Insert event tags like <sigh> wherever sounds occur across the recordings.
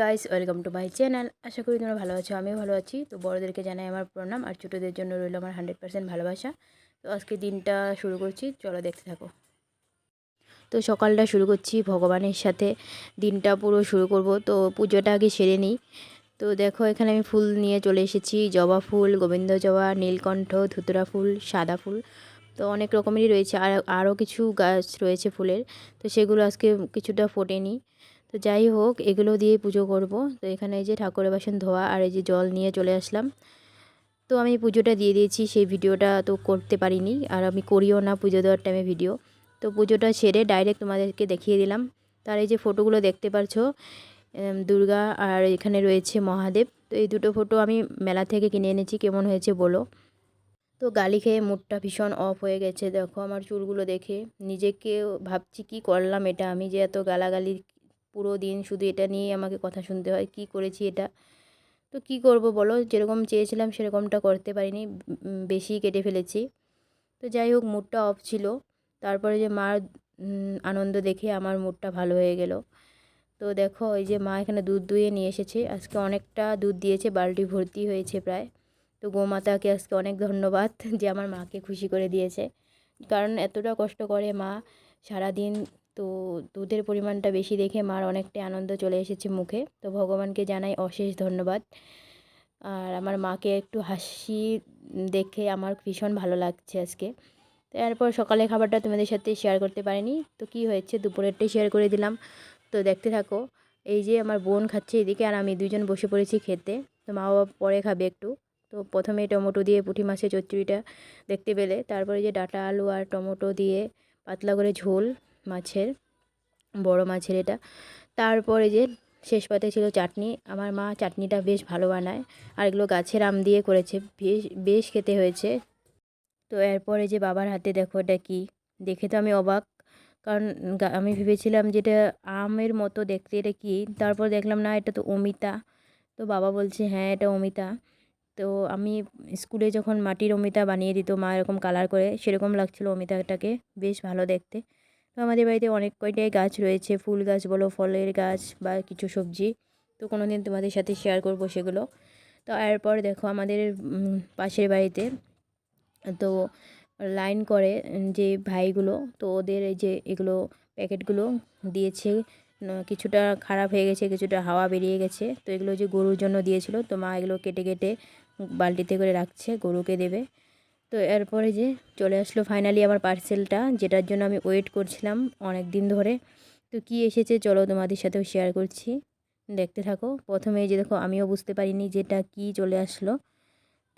Guys welcome to my channel আশা করি তোমরা ভালো আছো, আমিও ভালো আছি। তো বড়োদেরকে জানাই আমার প্রণাম, আর ছোটোদের জন্য রইল আমার হান্ড্রেড পার্সেন্ট ভালোবাসা। তো আজকে দিনটা শুরু করছি, চলো দেখতে থাকো। তো সকালটা শুরু করছি ভগবানের সাথে, দিনটা পুরো শুরু করব। তো পুজোটা আগে সেরে নিই। তো দেখো, এখানে আমি ফুল নিয়ে চলে এসেছি, জবা ফুল, গোবিন্দ জবা, নীলকণ্ঠ, ধুতরা ফুল, সাদা ফুল। তো অনেক রকমেরই রয়েছে, আর আরও কিছু গাছ রয়েছে ফুলের। তো সেগুলো আজকে কিছুটা ফোটেনি তো যাই হোক, এগুলো দিয়ে পুজো করব। তো এখানে এই যে ঠাকুরের বাসন ধোয়া আর এই যে জল নিয়ে চলে আসলাম। তো আমি পুজোটা দিয়ে দিয়েছি, সেই ভিডিওটা তো করতে পারিনি আর আমি করিও না পুজো দেওয়ার টাইমে ভিডিও তো পুজোটা সেরে ডাইরেক্ট তোমাদেরকে দেখিয়ে দিলাম। তার এই যে ফটোগুলো দেখতে পারছ দুর্গা আর এখানে রয়েছে মহাদেব। তো এই দুটো ফটো আমি মেলা থেকে কিনে এনেছি, কেমন হয়েছে বলো। তো গালি খেয়ে মুডটা ভীষণ অফ হয়ে গেছে, দেখো আমার চুলগুলো দেখে। নিজেকে ভাবছি কি করলাম এটা আমি যে এত গালাগালি পুরো দিন শুধু এটা নিয়ে আমাকে কথা শুনতে হয়, কি করেছি এটা? তো কি করব বলো? যেরকম চেয়েছিলাম সেরকমটা করতে পারিনি বেশি কেটে ফেলেছি। তো যাই হোক মুডটা অফ ছিল। তারপরে যে মার আনন্দ দেখে আমার মুডটা ভালো হয়ে গেল। তো দেখো, ওই যে মা এখানে দুধ দুয়ে নিয়ে এসেছে। আজকে অনেকটা দুধ দিয়েছে, বালতি ভর্তি হয়েছে প্রায়। তো গোমাতাকে আজকে অনেক ধন্যবাদ <laughs> যে আমার মাকে খুশি করে দিয়েছে। কারণ এতটা কষ্ট করে মা সারাদিন তো দুধের পরিমাণটা বেশি দেখে মার অনেকটাই আনন্দ চলে এসেছে মুখে। তো ভগবানকে জানাই অশেষ ধন্যবাদ। আর আমার মাকে একটু হাসি দেখে আমার ভীষণ ভালো লাগছে আজকে। তো এরপর সকালে খাবারটা তোমাদের সাথে শেয়ার করতে পারিনি। তো কি হয়েছে? দুপুরেরটাই শেয়ার করে দিলাম। তো দেখতে থাকো, এই যে আমার বোন খাচ্ছে এদিকে আর আমি দুজন বসে পড়েছি খেতে। তো মা বাবা পরে খাবে একটু। তো প্রথমে টমেটো দিয়ে পুঁটি মাছের চচ্চড়িটা দেখতে পেলে। তারপরে যে ডাটা আলু আর টমেটো দিয়ে পাতলা করে ঝোল। মাছের, বড় মাছের এটা। তারপরে যে শেষ পাতে ছিল চাটনি, আমার মা চাটনিটা বেশ ভালো বানায়। আর এগুলো গাছের আম দিয়ে করেছে, বেশ বেশ খেতে হয়েছে। তো এরপরে যে বাবার হাতে দেখো এটা কি, দেখে তো আমি অবাক। কারণ আমি ভেবেছিলাম যে এটা আমের মতো দেখতে এটা কি, তারপর দেখলাম না, এটা তো অমিতা। তো বাবা বলছে হ্যাঁ এটা অমিতা। তো আমি স্কুলে যখন মাটির অমিতা বানিয়ে দিত মা এরকম কালার করে, সেরকম লাগছিল অমিতাটাকে, বেশ ভালো দেখতে। তো আমাদের বাড়িতে অনেক কয়টাই গাছ রয়েছে, ফুল গাছ বলো, ফলের গাছ বা কিছু সবজি। তো কোনো দিন তোমাদের সাথে শেয়ার করব সেগুলো। তো এরপর দেখো আমাদের পাশের বাড়িতে তো লাইন করে যে ভাইগুলো, তো ওদের এই যে এগুলো প্যাকেটগুলো দিয়েছে কিছুটা খারাপ হয়ে গেছে, কিছুটা হাওয়া বেরিয়ে গেছে। তো এগুলো যে গরুর জন্য দিয়েছিল, তো মা এগুলো কেটে কেটে বালতিতে করে রাখছে, গরুকে দেবে। তো এরপরে যে চলে আসলো ফাইনালি আমার পার্সেলটা যেটার জন্য আমি ওয়েট করছিলাম অনেক দিন ধরে। তো কি এসেছে চলো তোমাদের সাথেও শেয়ার করছি। দেখতে থাকো। প্রথমে যে দেখো, আমিও বুঝতে পারিনি যেটা কি চলে আসলো।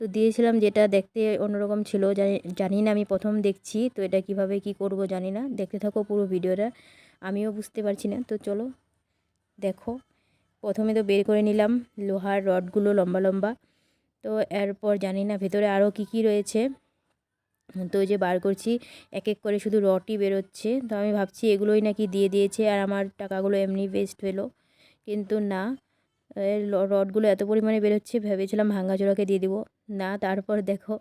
তো দিয়েছিলাম যেটা দেখতে অন্যরকম ছিল, জানি জানি না আমি প্রথম দেখছি, তো এটা কীভাবে কি করব জানি না। দেখতে থাকো পুরো ভিডিওটা, আমিও বুঝতে পারছি না। তো চলো, দেখো। প্রথমে তো বের করে নিলাম, লোহার রডগুলো লম্বা লম্বা। তো এরপর জানি না ভেতরে আরও কি কি রয়েছে। তো যে বার করছি এক এক করে শুধু রডই বেরোচ্ছে। তো আমি ভাবছি এগুলোই নাকি দিয়ে দিয়েছে আর আমার টাকাগুলো এমনি ওয়েস্ট হলো। কিন্তু না রডগুলো এত পরিমাণে বেরোচ্ছে, ভেবেছিলাম ভাঙ্গাচোরাকে দিয়ে দিব। না, তারপর দেখো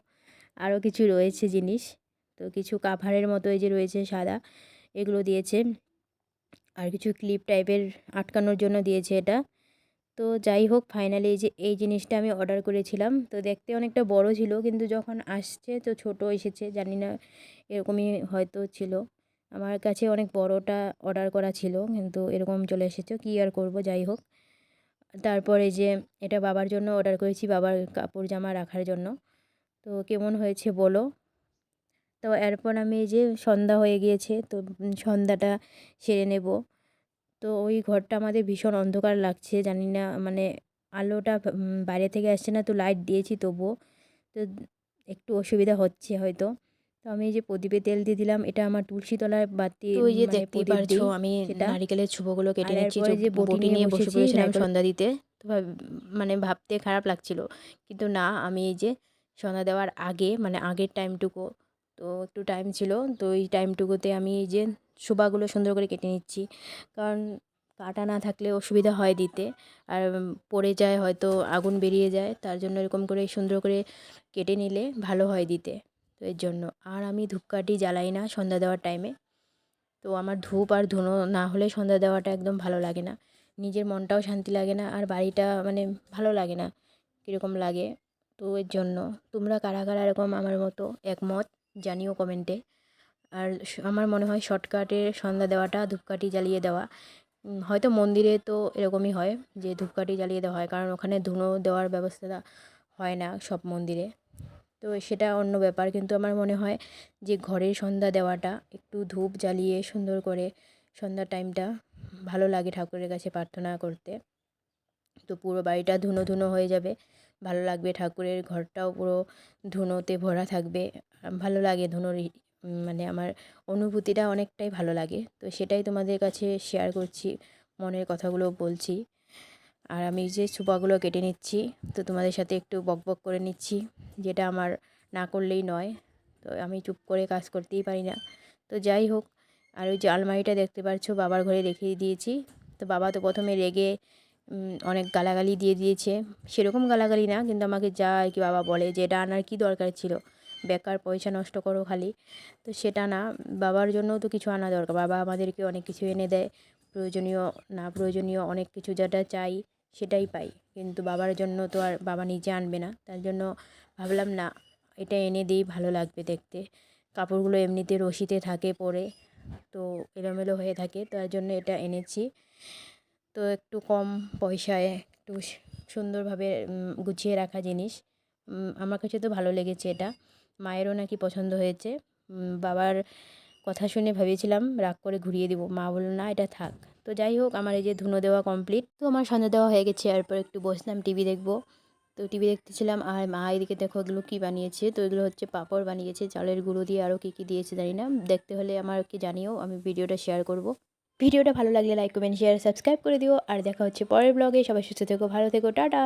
আরও কিছু রয়েছে জিনিস। তো কিছু কাভারের মতো এই যে রয়েছে সাদা, এগুলো দিয়েছে। আর কিছু ক্লিপ টাইপের আটকানোর জন্য দিয়েছে এটা। তো যাই হোক ফাইনালি যে, এই জিনিসটা আমি অর্ডার করেছিলাম। তো দেখতে অনেকটা বড় ছিল, কিন্তু যখন আসছে, তো ছোট এসেছে, জানি না এরকমই হয়তো ছিল। আমার কাছে অনেক বড়টা অর্ডার করা ছিল, কিন্তু এরকম চলে এসেছে, কী আর করব, যাই হোক। তারপরে যে, এটা বাবার জন্য অর্ডার করেছি, বাবার কাপড় জামা রাখার জন্য। তো কেমন হয়েছে বলো? তো এরপর আমি যে, সন্ধ্যা হয়ে গিয়েছে, তো সন্ধ্যাটা সেরে নেব। তো ওই ঘরটা আমাদের ভীষণ অন্ধকার লাগছে জানি না মানে আলোটা বাইরে থেকে আসছে না তো লাইট দিয়েছি তবুও। তো একটু অসুবিধা হচ্ছে হয়তো। তো আমি এই যে প্রদীপে তেল দিয়ে দিলাম এটা আমার তুলসী তলায় বাতি ওই যে মানে দেখতেই পারছ আমি। নারিকেলের ছুবোগুলো কেটে নিচ্ছি যে বটি নিয়ে বসে পড়েছিলাম সন্ধ্যা দিতে তো মানে ভাবতে খারাপ লাগছিল। কিন্তু না আমি এই যে সন্ধ্যা দেওয়ার আগে মানে আগের টাইমটুকু তো একটু টাইম ছিল। তো এই টাইমটুকুতে আমি এই যে সুবাগুলো সুন্দর করে কেটে নিচ্ছি। কারণ কাটা না থাকলে অসুবিধা হয় দিতে। আর পড়ে যায় হয়তো আগুন বেরিয়ে যায়। তার জন্য এরকম করে সুন্দর করে কেটে নিলে ভালো হয় দিতে। তো এর জন্য। আর আমি ধূপকাঠি জ্বালাই না সন্ধ্যা দেওয়ার টাইমে তো আমার ধূপ আর ধুনো না হলে সন্ধ্যা দেওয়াটা একদম ভালো লাগে না। নিজের মনটাও শান্তি লাগে না। আর বাড়িটা মানে ভালো লাগে না। কীরকম লাগে। তো এর জন্য। তোমরা কারা কারা এরকম আমার মতো একমত? জানিও কমেন্টে। আর আমার মনে হয় শর্টকাটে সন্ধ্যা দেওয়াটা, ধূপকাঠি জ্বালিয়ে দেওয়া। হয়তো মন্দিরে তো এরকমই হয় যে ধূপকাঠি জ্বালিয়ে দেওয়া হয়, কারণ ওখানে ধুনো দেওয়ার ব্যবস্থা হয় না সব মন্দিরে। তো সেটা অন্য ব্যাপার, কিন্তু আমার মনে হয় যে ঘরে সন্ধ্যা দেওয়াটা, একটু ধূপ জ্বালিয়ে সুন্দর করে সন্ধ্যার টাইমটা ভালো লাগে ঠাকুরের কাছে প্রার্থনা করতে। তো পুরো বাড়িটা ধুনো ধুনো হয়ে যাবে, ভালো লাগবে ঠাকুরের ঘরটাও পুরো ধুনোতে ভরা থাকবে। ভালো লাগে ধনুর মানে আমার অনুভূতিটা অনেকটাই ভালো লাগে। তো সেটাই তোমাদের কাছে শেয়ার করছি, মনের কথাগুলো বলছি। আর আমি যে সুপাগুলো কেটে নিচ্ছি, তো তোমাদের সাথে একটু বকবক করে নিচ্ছি, যেটা আমার না করলেই নয়। তো আমি চুপ করে কাজ করতেই পারি না। তো যাই হোক, আর ওই যে আলমারিটা দেখতে পাচ্ছ বাবার ঘরে রেখে দিয়েছি। তো বাবা তো প্রথমে রেগে অনেক গালাগালি দিয়ে দিয়েছে। সেরকম গালাগালি না, কিন্তু আমাকে যা আর কি বাবা বলে যে এটা আনার কী দরকার ছিল। বেকার, পয়সা নষ্ট করো খালি। তো সেটা না, বাবার জন্যও তো কিছু আনা দরকার। বাবা আমাদেরকে অনেক কিছু এনে দেয়, প্রয়োজনীয়, না প্রয়োজনীয় অনেক কিছু যেটা চাই সেটাই পাই। কিন্তু বাবার জন্য তো আর বাবা নিজে আনবে না। তার জন্য ভাবলাম, না, এটা এনে দিই ভালো লাগবে দেখতে। কাপড়গুলো এমনিতে রশিতে থাকে পরে, তো এলোমেলো হয়ে থাকে, তার জন্য এটা এনেছি। তো একটু কম পয়সায় একটু সুন্দরভাবে গুছিয়ে রাখা জিনিস। আমার কাছে তো ভালো লেগেছে এটা। মায়েরও নাকি পছন্দ হয়েছে। বাবার কথা শুনে ভেবেছিলাম, রাগ করে ঘুরিয়ে দিব। মা বলল, না, এটা থাক। তো যাই হোক, আমার এই যে ধুনো দেওয়া কমপ্লিট তো আমার সন্ধ্যা দেওয়া হয়ে গেছে। এরপর একটু বসলাম, টিভি দেখব। তো টিভি দেখতেছিলাম, আর মা এদিকে দেখো এগুলো কী বানিয়েছে। তো এগুলো হচ্ছে পাঁপড় বানিয়েছে, চালের গুঁড়ো দিয়ে আরও কী কী দিয়েছে জানি না। দেখতে হলে আমার কি জানিও, আমি ভিডিওটা শেয়ার করব। ভিডিওটা ভালো লাগলে লাইক কমেন্ট শেয়ার সাবস্ক্রাইব করে দিও। আর দেখা হচ্ছে পরের ব্লগে সবাই সুস্থ থেকো, ভালো থেকো, টাটা!